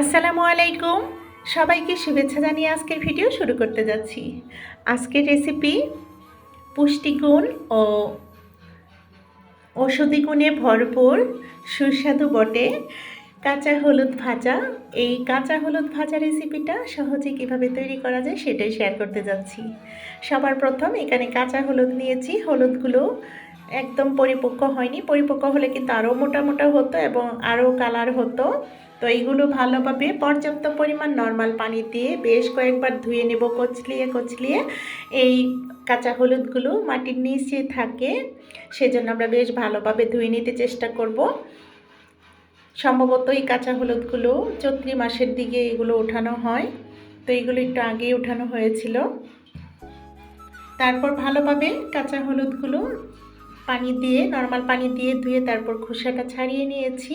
আসসালামু আলাইকুম। সবাইকে শুভেচ্ছা জানিয়ে আজকের ভিডিও শুরু করতে যাচ্ছি। আজকের রেসিপি পুষ্টিগুণ ও ঔষধি গুণে ভরপুর সুস্বাদু বটে কাঁচা হলুদ ভাজা। এই কাঁচা হলুদ ভাজা রেসিপিটা সহজে কীভাবে তৈরি করা যায় সেটাই শেয়ার করতে যাচ্ছি। সবার প্রথম এখানে কাঁচা হলুদ নিয়েছি। হলুদগুলো একদম পরিপক্ক হয়নি। পরিপক্ক হলে কিন্তু আরও মোটা মোটা হতো এবং আরও কালার হতো। তো এইগুলো ভালোভাবে পর্যাপ্ত পরিমাণ নর্মাল পানি দিয়ে বেশ কয়েকবার ধুয়ে নেব, কচলিয়ে কচলিয়ে। এই কাঁচা হলুদগুলো মাটির নিচে থাকে, সেজন্য আমরা বেশ ভালোভাবে ধুয়ে নিতে চেষ্টা করব। সম্ভবত এই কাঁচা হলুদগুলো চৈত্রি মাসের দিকে এগুলো ওঠানো হয়। তো এগুলো একটু আগেই ওঠানো হয়েছিল। তারপর ভালোভাবে কাঁচা হলুদগুলো পানি দিয়ে নর্মাল পানি দিয়ে ধুয়ে তারপর খোসাটা ছাড়িয়ে নিয়েছি।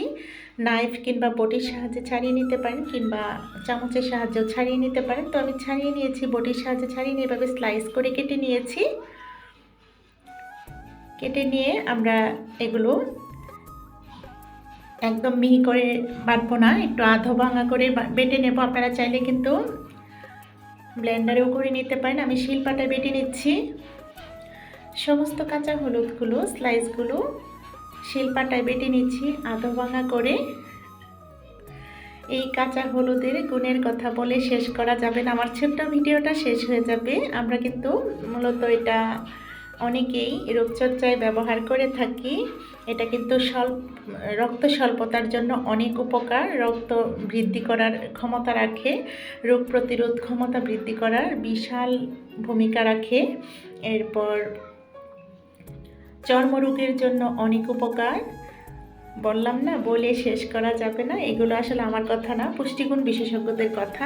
নাইফ কিংবা বটির সাহায্যে ছাড়িয়ে নিতে পারেন কিংবা চামচের সাহায্যেও ছাড়িয়ে নিতে পারেন। তো আমি ছাড়িয়ে নিয়েছি, বটির সাহায্যে ছাড়িয়ে নিয়ে এভাবে স্লাইস করে কেটে নিয়েছি। কেটে নিয়ে আমরা এগুলো একদম মিহি করে বাটবো না, একটু আধো ভাঙা করে বেটে নেব। আপনারা চাইলে কিন্তু ব্লেন্ডারেও করে নিতে পারেন। আমি শিলপাটায় বেটে নিচ্ছি। সমস্ত কাঁচা হলুদগুলো স্লাইসগুলো শিলপাটায় বেটে নিচ্ছি, আধো ভাঙা করে। এই কাঁচা হলুদের গুণের কথা বলে শেষ করা যাবে না। আমার ছোট্ট ভিডিওটা শেষ হয়ে যাবে। আমরা কিন্তু মূলত এটা অনেকেই রূপচর্চায় ব্যবহার করে থাকি। এটা কিন্তু স্বল্প, রক্ত স্বল্পতার জন্য অনেক উপকার। রক্ত বৃদ্ধি করার ক্ষমতা রাখে। রোগ প্রতিরোধ ক্ষমতা বৃদ্ধি করার বিশাল ভূমিকা রাখে। এরপর চর্মরোগের জন্য অনেক উপকার। বললাম না, বলে শেষ করা যাবে না। এগুলো আসলে আমার কথা না, পুষ্টিগুণ বিশেষজ্ঞদের কথা।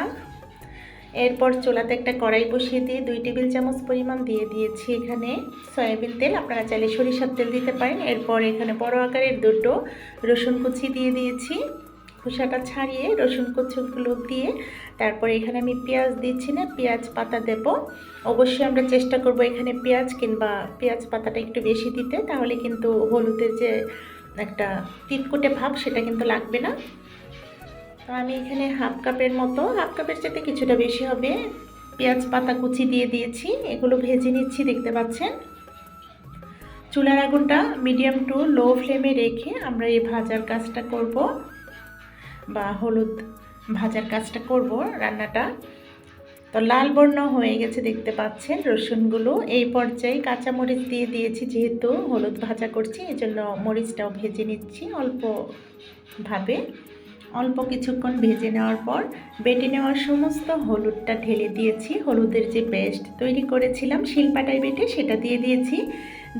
এরপর চোলাতে একটা কড়াই বসিয়ে দিয়ে দুই টেবিল চামচ পরিমাণ দিয়ে দিয়েছি এখানে সয়াবিন তেল। আপনারা চাইলে সরিষার তেল দিতে পারেন। এরপর এখানে বড় আকারের দুটো রসুন কুচি দিয়ে দিয়েছি। খোসাটা ছাড়িয়ে রসুন কুচুগুলো দিয়ে তারপরে এখানে আমি পেঁয়াজ দিচ্ছি না, পেঁয়াজ পাতা দেব। অবশ্যই আমরা চেষ্টা করব এখানে পেঁয়াজ কিংবা পেঁয়াজ পাতাটা একটু বেশি দিতে, তাহলে কিন্তু হলুদের যে একটা তিতকুটে ভাব সেটা কিন্তু লাগবে না। তো আমি এখানে হাফ কাপের মতো, হাফ কাপের চাইতে কিছুটা বেশি হবে। পেঁয়াজ পাতা কুচি দিয়ে দিয়েছি, এগুলো ভেজে নিচ্ছি, দেখতে পাচ্ছেন। চুলার আগুনটা মিডিয়াম টু লো ফ্লেমে রেখে আমরা এই ভাজার কাজটা করব। বা হলুদ ভাজার কাজটা করব রান্নাটা। তো লাল বর্ণ হয়ে গেছে দেখতে পাচ্ছেন রসুনগুলো। এই পর্যায়ে কাঁচা মরিচ দিয়ে দিয়েছি যেহেতু হলুদ ভাজা করছি, এজন্য মরিচটাও ভেজে নিচ্ছি অল্পভাবে অল্প কিছুক্ষণ ভেজে নেওয়ার পর বেটে নেওয়ার সমস্ত হলুদটা ঢেলে দিয়েছি। হলুদের যে পেস্ট তৈরি করেছিলাম শিলপাটায় বেটে সেটা দিয়ে দিয়েছি।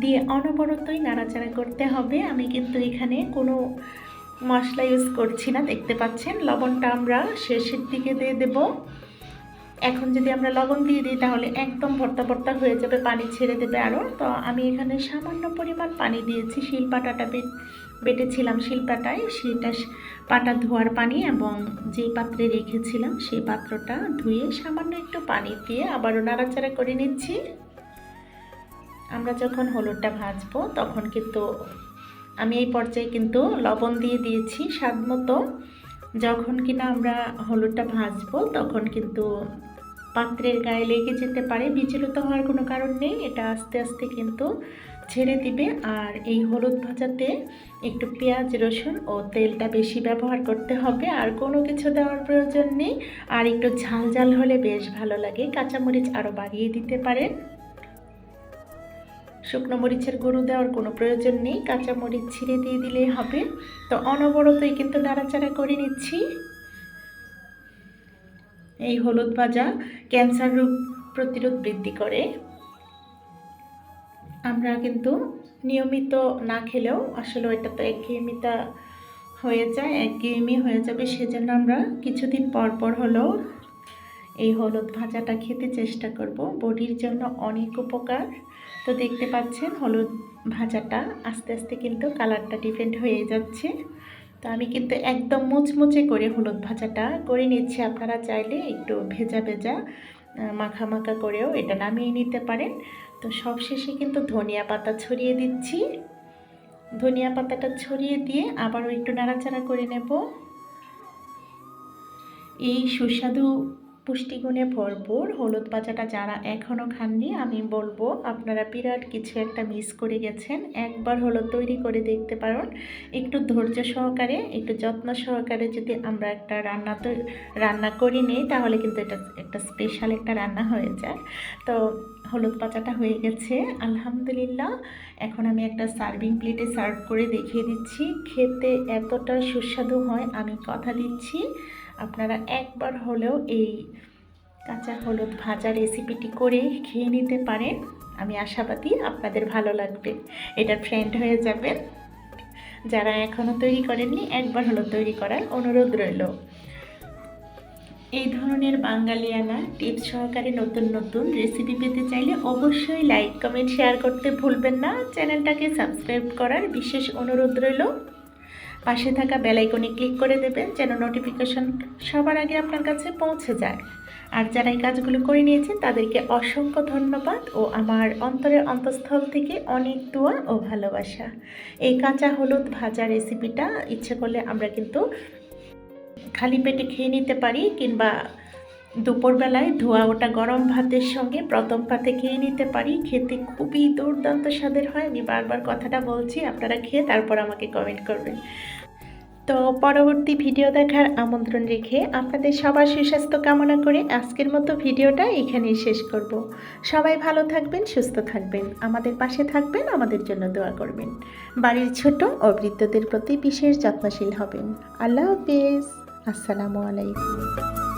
দিয়ে অনবরতই নাড়াচাড়া করতে হবে। আমি কিন্তু এখানে কোনো মশলা ইউজ করছি না, দেখতে পাচ্ছেন? লবণটা আমরা শেষের দিকে দিয়ে দেব। এখন যদি আমরা লবণ দিয়ে দিই, তাহলে একদম ভর্তা ভর্তা হয়ে যাবে, পানি ছেড়ে দেবে আরও তো আমি এখানে সামান্য পরিমাণ পানি দিয়েছি শিলপাটাটা বেটেছিলাম শিলপাটায় সেটা পাটা ধোয়ার পানি এবং যেই পাত্রে রেখেছিলাম, সেই পাত্রটা ধুয়ে সামান্য একটু পানি দিয়ে আবারও নাড়াচাড়া করে নিচ্ছি। আমরা যখন হলুদটা ভাজবো, তখন কিন্তু আমি এই পর্যায়ে কিন্তু লবণ দিয়ে দিয়েছি স্বাদ মতো। যখন কিনা আমরা হলুদটা ভাজবো, তখন কিন্তু পাত্রের গায়ে লেগে যেতে পারে। বিচলিত হওয়ার কোনো কারণ নেই, এটা আস্তে আস্তে কিন্তু ছেড়ে দিবে। আর এই হলুদ ভাজাতে একটু পেঁয়াজ, রসুন ও তেলটা বেশি ব্যবহার করতে হবে। আর কোনো কিছু দেওয়ার প্রয়োজন নেই। আর একটু ঝাল ঝাল হলে বেশ ভালো লাগে। কাঁচামরিচ আরও বাড়িয়ে দিতে পারেন। শুকনো মরিচের গুঁড়ো দেওয়ার কোনো প্রয়োজন নেই, কাঁচা মরিচ ছিঁড়ে দিয়ে দিলেই হবে। তো অনবরতই কিন্তু নাড়াচাড়া করে নিচ্ছি। এই হলুদ ভাজা ক্যান্সার রোগ প্রতিরোধ বৃদ্ধি করে। আমরা কিন্তু নিয়মিত না খেলেও আসলে ওইটা তো একঘেয়েমিতা হয়ে যায়, একঘেয়েমি হয়ে যাবে সেজন্য আমরা কিছুদিন পর পর হলেও এই হলুদ ভাজাটা খেতে চেষ্টা করব। বডির জন্য অনেক উপকার। তো দেখতে পাচ্ছেন হলুদ ভাজাটা আস্তে আস্তে কিন্তু কালারটা ডিফারেন্ট হয়ে যাচ্ছে। তো আমি কিন্তু একদম মুচমুচে করে হলুদ ভাজাটা করে নিচ্ছি। আপনারা চাইলে একটু ভেজা ভেজা মাখা মাখা করেও এটা নামিয়ে নিতে পারেন। তো সবশেষে কিন্তু ধনিয়া পাতা ছড়িয়ে দিচ্ছি। ধনিয়া পাতাটা ছড়িয়ে দিয়ে আবারও একটু নাড়াচাড়া করে নেব। এই সুস্বাদু পুষ্টিগুণে ভরপুর। হলুদ ভাজাটা যারা এখনও খাননি, আমি বলব আপনারা বিরাট কিছু একটা মিস করে গেছেন। একবার হলো তৈরি করে দেখতে পারেন। একটু ধৈর্য সহকারে, একটু যত্ন সহকারে যদি আমরা একটা রান্না তো, রান্না করি নিই, তাহলে কিন্তু এটা একটা স্পেশাল একটা রান্না হয়ে যায়। তো হলুদ পাচাটা হয়ে গেছে। আলহামদুলিল্লাহ, এখন আমি একটা সার্ভিং প্লেটে সার্ভ করে দেখিয়ে দিচ্ছি। খেতে এতটা সুস্বাদু হয়, আমি কথা দিচ্ছি। আপনারা একবার হলেও এই কাঁচা হলুদ ভাজা রেসিপিটি করে খেয়ে নিতে পারেন। আমি আশাবাদী আপনাদের ভালো লাগবে। এটার ফ্রেন্ড হয়ে যাবেন যারা এখনও তৈরি করেননি, একবার হলো তৈরি করার অনুরোধ রইল। এই ধরনের বাঙালিয়ানা টিপস সহকারে নতুন নতুন রেসিপি পেতে চাইলে অবশ্যই লাইক কমেন্ট শেয়ার করতে ভুলবেন না। চ্যানেলটাকে সাবস্ক্রাইব করার বিশেষ অনুরোধ রইল। পাশে থাকা বেলাইকনে ক্লিক করে দেবেন যেন নোটিফিকেশন সবার আগে আপনার কাছে পৌঁছে যায়। আর যারা এই কাজগুলো করে নিয়েছেন, তাদেরকে অসংখ্য ধন্যবাদ ও আমার অন্তরের অন্তঃস্থল থেকে অনেক দোয়া ও ভালোবাসা। এই কাঁচা হলুদ ভাজা রেসিপিটা ইচ্ছে করলে আমরা কিন্তু খালি পেটে খেয়ে নিতে পারি কিংবা দুপুরবেলায় ধোয়া ওটা গরম ভাতের সঙ্গে প্রথম পাতে খেয়ে নিতে পারি। খেতে খুবই দুর্দান্ত স্বাদের হয়। আমি বারবার কথাটা বলছি, আপনারা খেয়ে তারপর আমাকে কমেন্ট করবেন। তো পরবর্তী ভিডিও দেখার আমন্ত্রণ রেখে আপনাদের সবার সুস্বাস্থ্য কামনা করে আজকের মতো ভিডিওটা এখানেই শেষ করব। সবাই ভালো থাকবেন, সুস্থ থাকবেন, আমাদের পাশে থাকবেন, আমাদের জন্য দোয়া করবেন। বাড়ির ছোট ও বৃদ্ধদের প্রতি বিশেষ যত্নশীল হবেন। আল্লাহ হাফিজ। আসসালামু আলাইকুম।